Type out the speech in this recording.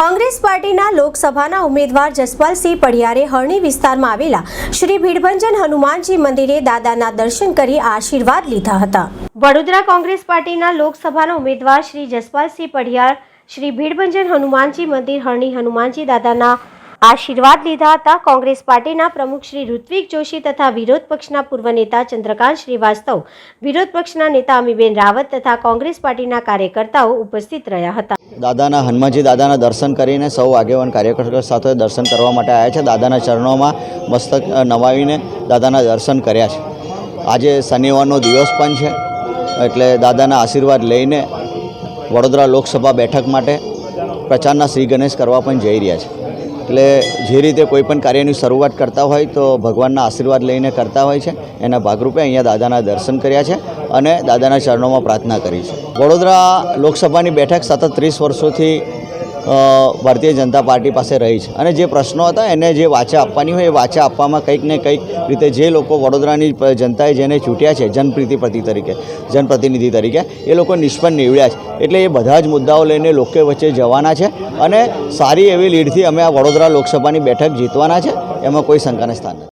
કોંગ્રેસ પાર્ટીના લોકસભાના ઉમેદવાર જસપાલસિંહ પડિયારે હરણી વિસ્તારમાં આવેલા શ્રી ભીડભંજન હનુમાનજી મંદિરે દાદાના દર્શન કરી આશીર્વાદ લીધા હતા. વડોદરા કોંગ્રેસ પાર્ટીના લોકસભાના ઉમેદવાર શ્રી જસપાલસિંહ પડિયાર, શ્રી ભીડભંજન હનુમાનજી મંદિર હરણી હનુમાનજી દાદાના આશીર્વાદ લીધા હતા. કોંગ્રેસ પાર્ટીના પ્રમુખ શ્રી ઋત્વિક જોશી તથા વિરોધ પક્ષના પૂર્વ નેતા ચંદ્રકાંત શ્રીવાસ્તવ, વિરોધ પક્ષના નેતા અમીબેન રાવત તથા કોંગ્રેસ પાર્ટીના કાર્યકર્તાઓ ઉપસ્થિત રહ્યા હતા. દાદાના હનુમાનજી દાદાના દર્શન કરીને સૌ આગેવાન કાર્યકર્તા સાથે દર્શન કરવા માટે આવ્યા છે. દાદાના ચરણોમાં મસ્તક નમાવીને દાદાના દર્શન કર્યા છે. આજે શનિવારનો દિવસ પણ છે, એટલે દાદાના આશીર્વાદ લઈને વડોદરા લોકસભા બેઠક માટે પ્રચારના શ્રી ગણેશ કરવા પણ જઈ રહ્યા છે. એટલે જે રીતે કોઈ પણ કાર્યની શરૂઆત કરતા હોય તો ભગવાનના આશીર્વાદ લઈને કરતા હોય છે. એના ભાગરૂપે અહીંયા દાદાના દર્શન કર્યા છે અને દાદાના ચરણોમાં પ્રાર્થના કરી છે. વડોદરા લોકસભાની બેઠક સતત ત્રીસ વર્ષોથી ભારતીય જનતા પાર્ટી પાસે રહી છે. અને જે પ્રશ્નો હતા, એને જે વાચા આપવાની હોય, એ વાચા આપવામાં કંઈક ને કંઈક રીતે જે લોકો વડોદરાની જનતાએ જેને ચૂંટ્યા છે જનપ્રતિનિધિ તરીકે જનપ્રતિનિધિ તરીકે, એ લોકો નિષ્ફળ નીવડ્યા છે. એટલે એ બધા જ મુદ્દાઓ લઈને લોકો વચ્ચે જવાના છે અને સારી એવી લીડથી અમે આ વડોદરા લોકસભાની બેઠક જીતવાના છે. એમાં કોઈ શંકાને સ્થાન નથી.